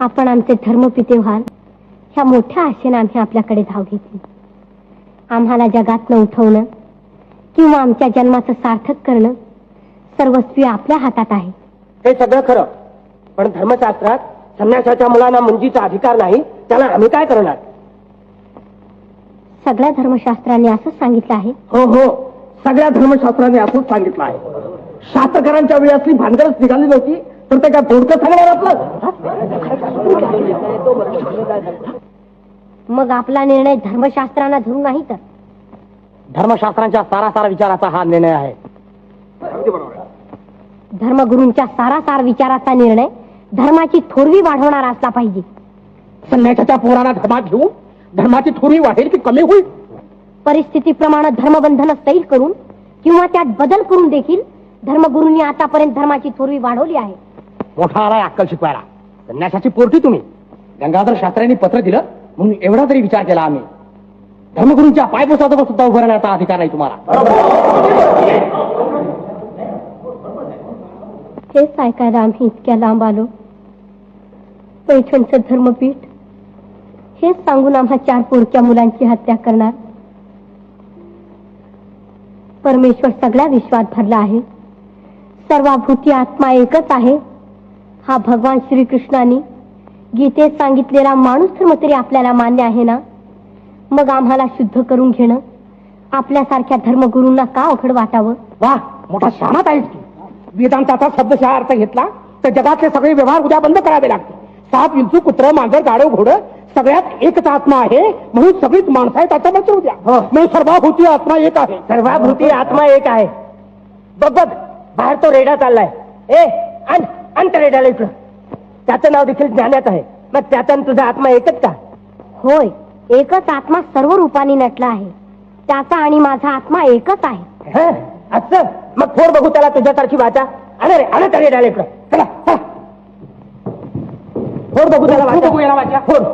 आपण आमचे धर्मपिते व्हाल. ह्या मोठ्या आशेने आम्ही आपल्याकडे धाव घेतली. आम्हाला जगातनं उठवणं किंवा आमच्या जन्माचं सार्थक करणं सर्वस्वी आपल्या हातात आहे. हे सगळं खरं. पण धर्मशास्त्रात संन्यासाच्या मुलांना मुंजीचा अधिकार नाही त्याला आम्ही काय करणार? सगळ्या धर्मशास्त्रांनी असंच सांगितलं आहे. हो हो. सगळ्या धर्मशास्त्राने असंच सांगितलं आहे. शास्त्रकारांच्या वेळी असली भानगडच निघाली नव्हती. तर ते काय थोडकं सांगणार आपलं? मग आपला निर्णय धर्मशास्त्रांना धरून नाही तर? धर्मशास्त्रांच्या सारासार विचाराचा हा निर्णय आहे. धर्मगुरूंच्या सारासार विचाराचा निर्णय धर्माची थोरवी वाढवणारा असला पाहिजे. संन्यासाच्या पोराला धर्मात घेऊन धर्माची थोडी वाढेल की कमी होईल? परिस्थितीप्रमाणे धर्मबंधन सैल करून किंवा त्यात बदल करून देखील धर्मगुरूंनी आतापर्यंत धर्माची थोरवी वाढवली आहे. मोठा आलाय अक्कल शिकवायला. संन्यासाची पोरटी तुम्ही. गंगाधर शास्त्र्यांनी पत्र दिलं म्हणून एवढा तरी विचार केला आम्ही. धर्मगुरूंच्या पायपोसाजवळ सुद्धा उभं राहण्याचा अधिकार नाही तुम्हाला. हेच ऐकायला आम्ही इतक्या लांब आलो. पैठणचं धर्मपीठ. हेच सांगून आम्हा चार पोरक्या मुलांची हत्या करणार. परमेश्वर सगळ्या विश्वात भरला आहे. सर्वाभूती आत्मा एकच आहे. हा भगवान श्रीकृष्णाने गीतेत सांगितलेला माणूस धर्म तरी आपल्याला मान्य आहे ना? मग आम्हाला शुद्ध करून घेणं आपल्यासारख्या धर्मगुरूंना का अवघड वाटावं? वा मोठा शहाणात आहेस की वेदांताचा शब्दशः अर्थ घेतला तर जगातले सगळे व्यवहार उद्या बंद करावे लागतील. साप विंचू कुत्र मांजर गाडव घोडं सगळ्यात एकच आत्मा आहे म्हणून सगळीच माणसं आहेत आता बघ उद्या म्हणून सर्वाभूती आत्मा एक आहे. सर्वाभूती आत्मा एक आहे. बघ बघ बाहेर तो रेडा चाललाय. ए आण. अंत रेडाला इकडं. त्याचं नाव देखील ज्ञानात आहे. मग त्याचा आणि तुझा आत्मा एकच का? होय एकच आत्मा सर्व रूपाने नटला आहे. त्याचा आणि माझा आत्मा एकच आहे. हं? असं? मग फोड बघू त्याला तुझ्यासारखी वाचा. अरे रे अरे त्या रेडाला इकडं. चला चला. फोड बघू त्याला वाचा. बघू याला वाचा. फोड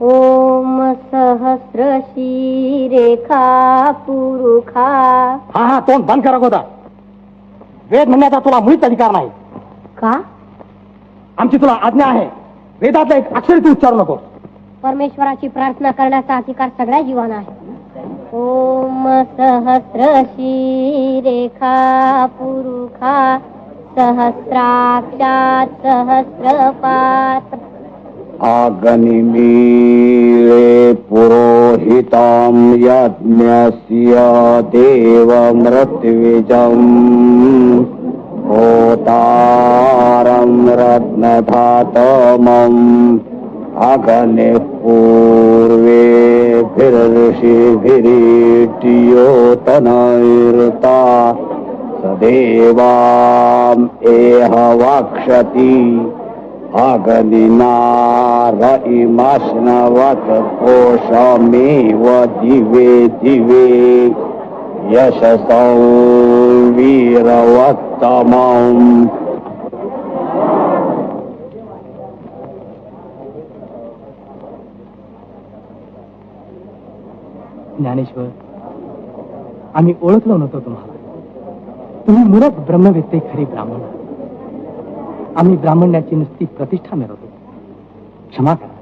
ओम सहस्र रेखा पुरुखा। हा हा तोंड बंद करा गोदा. वेद म्हणण्याचा तुला मुळीच अधिकार नाही. का? आमची तुला आज्ञा आहे. वेदातलं एक अक्षर तू उच्चारू नको परमेश्वराची प्रार्थना करण्याचा अधिकार सगळ्या जीवांना आहे. ओम सहस्र रेखा पुरुखा सहस्राक्षात सहस्रपात अग्निमीळे पुरोहितां यज्ञस्य देवमृत्विजम् होतारं रत्नधातमम्। अग्निः पूर्वेभिर्षिभिरीट्योतनैर्ता सदेवाम् एह वक्षति अग्निनार इमश्नवत् कोशमेव दिवे दिवे. यशसौ वीरवत्तमम् ज्ञानेश्वर आम्ही ओळखलो नव्हतो तुम्हाला. तुम्ही मुरत ब्रह्मवेत्ते खरी ब्राह्मण. आम्ही ब्राह्मण्याची नुसती प्रतिष्ठा मिळवतो क्षमा करा.